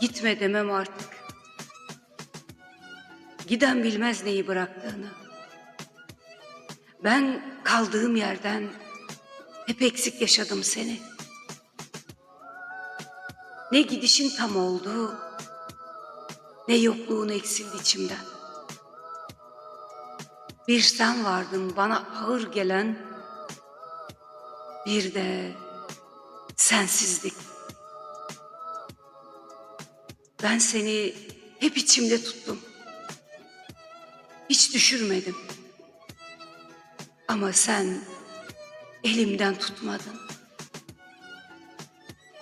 Gitme demem artık. Giden bilmez neyi bıraktığını. Ben kaldığım yerden hep eksik yaşadım seni. Ne gidişin tam oldu, ne yokluğun eksildi içimden. Bir sen vardın bana ağır gelen, bir de sensizlik. Ben seni hep içimde tuttum. Hiç düşürmedim. Ama sen elimden tutmadın.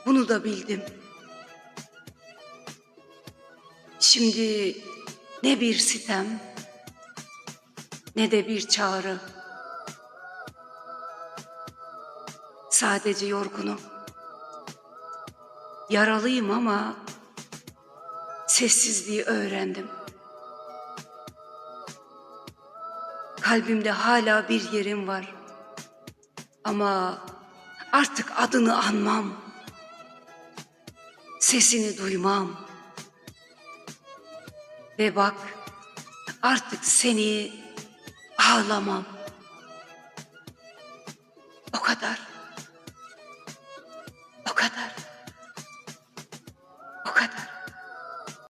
Bunu da bildim. Şimdi ne bir sitem ne de bir çağrı. Sadece yorgunum. Yaralıyım ama sessizliği öğrendim. Kalbimde hala bir yerim var. Ama artık adını anmam. Sesini duymam. Ve bak artık seni ağlamam. O kadar.